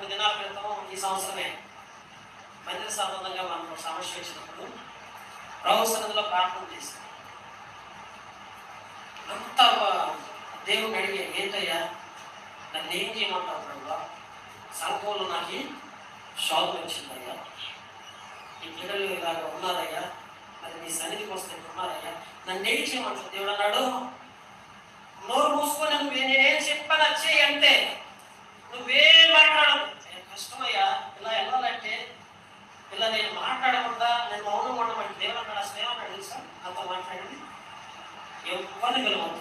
కొన్ని దినాల క్రితం ఈ సంవత్సరమే మందిర సంబంధంగా మనం సమస్య వచ్చినప్పుడు ప్రభు సన్నిధిలో ప్రార్థన చేశాం అంత దేవుడు అడిగే ఏంటయ్యా? నన్ను ఏం చేయమంటావు ప్రభు? సంఘంలో నాకు షాప్ వచ్చిందయ్యా. ఈ పిల్లలు ఇలాగ ఉన్నారయ్యా. అది నీ సన్నిధికి వస్తే ఉన్నారయ్యా. నన్ను ఏం చేయమంటావు? దేవుడు అన్నాడు నోరు మూసుకొని నేను నేనేం చెప్పాను వచ్చేయి అంటే నువ్వేం మాట్లాడదు ఏ కష్టమయ్యా ఇలా వెళ్ళాలంటే ఇలా నేను మాట్లాడకుండా నేను మౌనం ఉండమంటే దేవుడు అన్నాడు అసలు ఏమన్నాడు ఎవరితో మాట్లాడింది ఎవరిని పిలవద్దు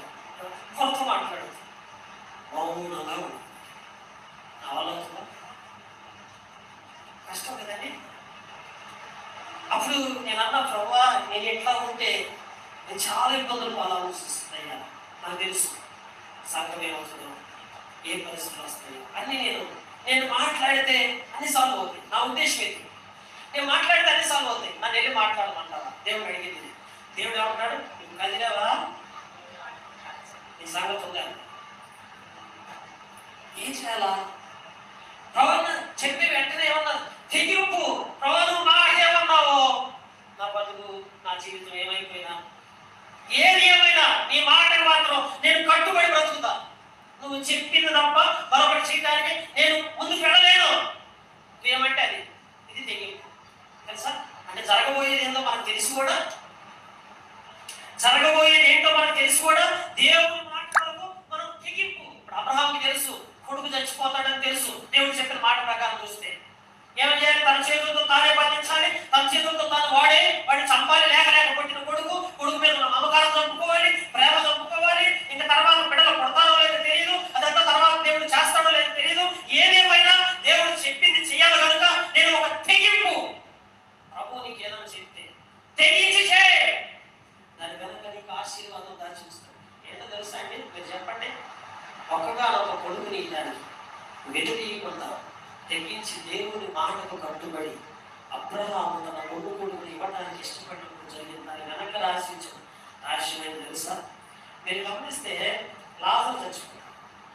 ఎవరితో మాట్లాడదు మౌనంగా ఉండు నా వల్ల కష్టం కదండి. అప్పుడు నేను అన్న ప్రభా నేను ఎట్లా ఉంటే నేను చాలా ఇబ్బందులు పాలవలసిస్తున్నాయా నాకు తెలుసు సంఘం ఏమవుతుందో ఏ పరిస్థితులు వస్తాయో. అన్ని నేను నేను మాట్లాడితే అన్ని సాల్వ్ అవుతాయి. నా ఉద్దేశం ఏంటి? నేను మాట్లాడితే అన్ని సాల్వ్ అవుతాయి. నన్ను వెళ్ళి మాట్లాడమంటారా దేవుడు అడిగింది. దేవుడు ఏమంటాడు నువ్వు కదిలేవా నీ సంగతి ఉందా ఏం చేయాలా? ప్రవణ చెప్పి వెంటనే ఏమన్నా తెగింపు ప్రవణ నాకేమన్నావు నా బతుకు నా జీవితం ఏమైపోయినా? ఏది ఏమైనా? నీ మాట మాత్రం నేను కట్టుబడి బ్రతుకుతా. నువ్వు చెప్పింది తప్ప మరొకటి చేయడానికి నేను ముందుకు వెళ్ళలేను. ఏమంటే అది? ఇది తెగింపు. తెలుసా? అంటే జరగబోయేది ఏందో మనకు తెలిసి కూడా. జరగబోయేది ఏంటో మనం తెలుసుకోవడం దేవుని మాటలకు మనం తెగింపు. ఇప్పుడు అబ్రహాంకి తెలుసు కొడుకు చచ్చిపోతాడని తెలుసు. దేవుడు చెప్పిన మాట ప్రకారం చూస్తే. ఏం చేయాలి? తన చేతులతో తానే బంధించాలి. తన చేతులతో తాను వాడే వాడిని చంపాలి లేక లేక కొట్టిన కొడుకు కొడుకు మీద ఉన్న మమకారం చంపుకోవాలి ప్రేమ చంపుకోవాలి. ఇంకా తర్వాత బిడ్డలు కొడతానో లేదో తెలియదు అదంతా తర్వాత దేవుడు చేస్తాడో లేదో తెలియదు ఏదేమైనా దేవుడు చెప్పింది చేయాలి కనుక నేను ఒక తెగింపు. ప్రభు నీకు ఏదైనా చెప్తే తెగించి చేయి. దాని వెనక నీకు ఆశీర్వాదం దాచి చూస్తాడు తెలుసా అండి? మీరు చెప్పండి. ఒక్కగానొక కొడుకుని దానికి వెనుకీయకుండా తెగించి దేవుని మాటకు కట్టుబడి అబ్రహాము తన కొడుకు కొడుకుని ఇవ్వడానికి ఇష్టపడినప్పుడు జరిగింది దాని వెనక రాశించడం రాశ్యమైన తెలుసా? మీరు గమనిస్తే లాభం చచ్చిపోయింది